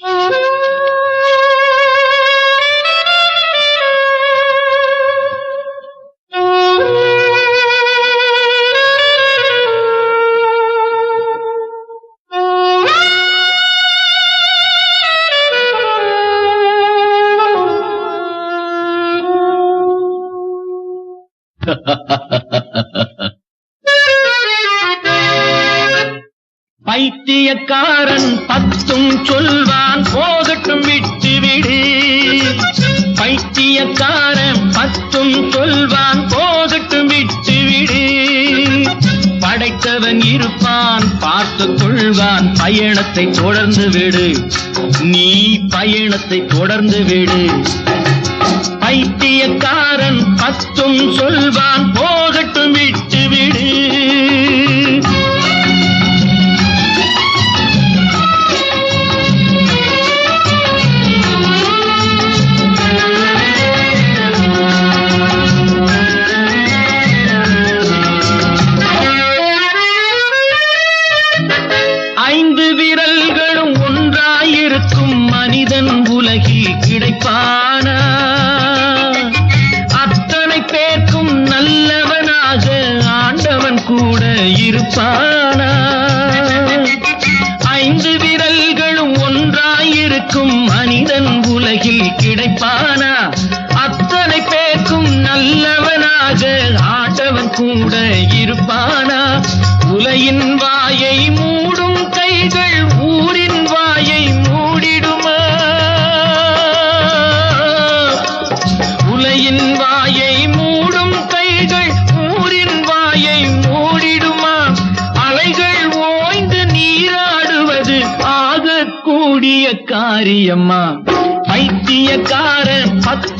Ha ha ha ha ha ha. பைத்தியக்காரன் பத்தும் சொல்வான் போகட்டும் விட்டுவிடு பைத்தியக்காரன் பத்தும் சொல்வான் போகட்டும் விட்டுவிடு படைத்தவன் இருப்பான் பார்த்து கொள்வான் பயணத்தை தொடர்ந்து விடு. நீ பயணத்தை தொடர்ந்து விடு. பைத்தியக்காரன் பத்தும் சொல்வான் போகட்டும் விட்டு ஐந்து விரல்களும் ஒன்றாயிருக்கும் மனிதன் உலகில் கிடைப்பானா? அத்தனை பேர்க்கும் நல்லவனாக ஆண்டவன் கூட இருப்பானா? ஐந்து விரல்களும் ஒன்றாயிருக்கும் மனிதன் உலகில் கிடைப்பானா? அத்தனை பேர்க்கும் நல்லவனாக ஆண்டவன் கூட இருப்பானா? உலையின் வாயை மூடும் கைகள் ஊரின் வாயை மூடிடுமா? உலையின் வாயை மூடும் கைகள் ஊரின் வாயை மூடிடுமா? அலைகள் ஓய்ந்து நீராடுவது ஆகக்கூடிய காரியம்மா பைத்தியக்காரன் பத்து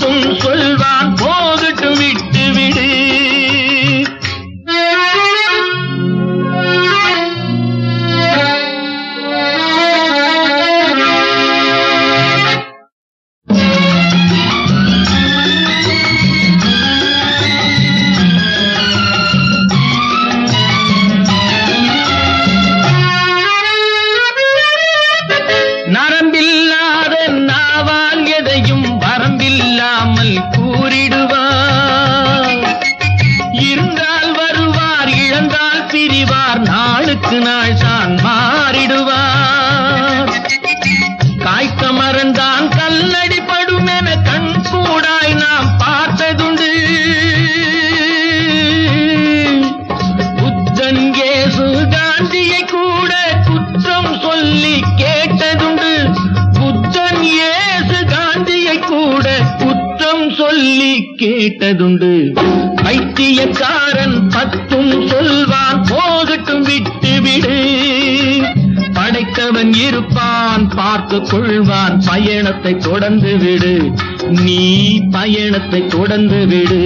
வரம்பில்லாத நாவால் எதையும் வரம்பில்லாமல் கூறிடுவார். இருந்தால் வருவார் இழந்தால் பிரிவார் நாளுக்கு நாள் தான் மாறிடுவார். காய்த்த மறந்தான் கல்லடிப்படும் என கண் கூடாய் நாம் பார்த்ததுண்டு. புத்தன் கேசு காந்தியை கூட சொல்லி கேட்டதுண்டு. பைத்தியக்காரன் பத்தும் சொல்வான் போகட்டும் விட்டு விடு. படைத்தவன் இருப்பான் பார்த்து கொள்வான் பயணத்தை தொடர்ந்து விடு. நீ பயணத்தை தொடர்ந்து விடு.